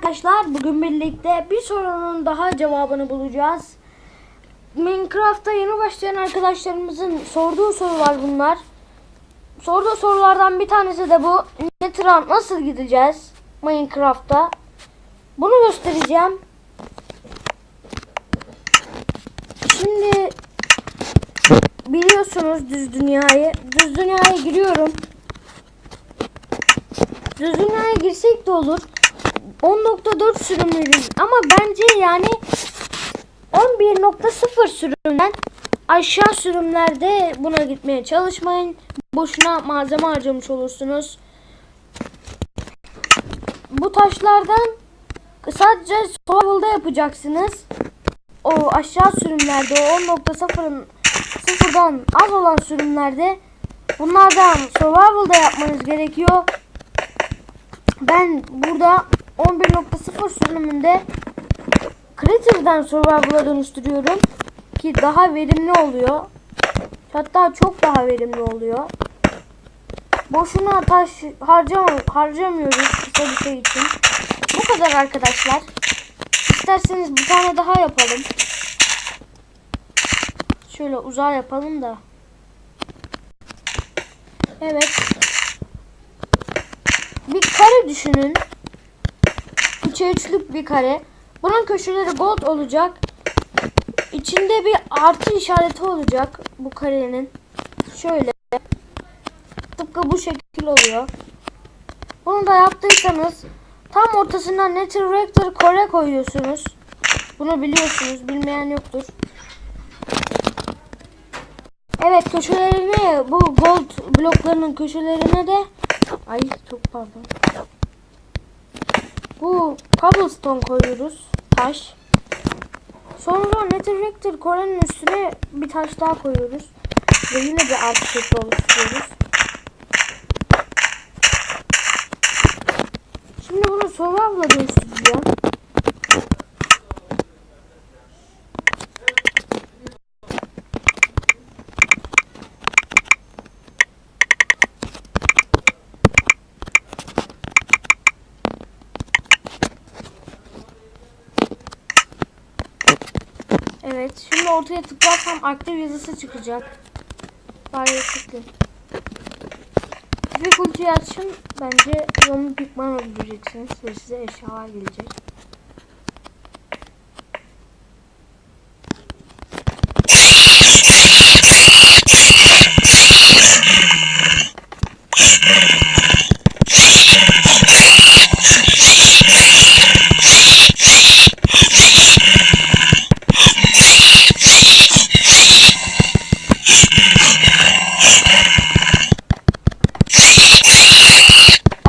arkadaşlar bugün birlikte bir sorunun daha cevabını bulacağız. Minecraft'a yeni başlayan arkadaşlarımızın sorduğu sorular bunlar. Sorduğu sorulardan bir tanesi de bu. Nether'a nasıl gideceğiz Minecraft'ta? Bunu göstereceğim. Şimdi biliyorsunuz düz dünyayı. Düz dünyaya giriyorum. Düz dünyaya girsek de olur. 10.4 sürümlüyüz ama bence yani 11.0 sürümden aşağı sürümlerde buna gitmeye çalışmayın. Boşuna malzeme harcamış olursunuz. Bu taşlardan sadece survival'da yapacaksınız. O aşağı sürümlerde o 10.0'ın sıfırdan az olan sürümlerde bunlardan survival'da yapmanız gerekiyor. Ben burada 11.0 sürümünde Creative'den Survival'a dönüştürüyorum ki daha verimli oluyor. Hatta çok daha verimli oluyor. Boşuna taş harcam harcamıyoruz kısa bir şey için. Bu kadar arkadaşlar. İsterseniz bir tane daha yapalım. Şöyle uzağa yapalım da. Evet. Bir kare düşünün. Üçe üçlük bir kare. Bunun köşeleri gold olacak. İçinde bir artı işareti olacak bu karenin. Şöyle. Tıpkı bu şekil oluyor. Bunu da yaptıysanız tam ortasına Nether Rector Core koyuyorsunuz. Bunu biliyorsunuz. Bilmeyen yoktur. Evet köşelerine bu gold bloklarının köşelerine de ay çok pardon. Cobblestone koyuyoruz. Taş. Sonra netherrector Core'nin üstüne bir taş daha koyuyoruz. Ve yine bir artı şekli oluşturuyoruz. Şimdi bunu survival'a dönüştüreceğim. Evet. Şimdi ortaya tıklarsam aktif yazısı çıkacak. Bari tıklayayım. Difficulty'yi açın. Bence yolunu pikman öldüreceksiniz ve size eşyalar gelecek.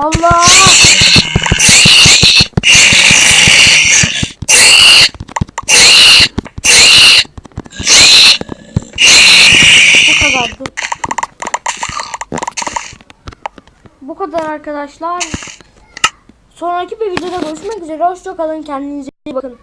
Allah! Bu kadardı. Bu kadar arkadaşlar. Sonraki bir videoda görüşmek üzere. Hoşçakalın. Kendinize iyi bakın.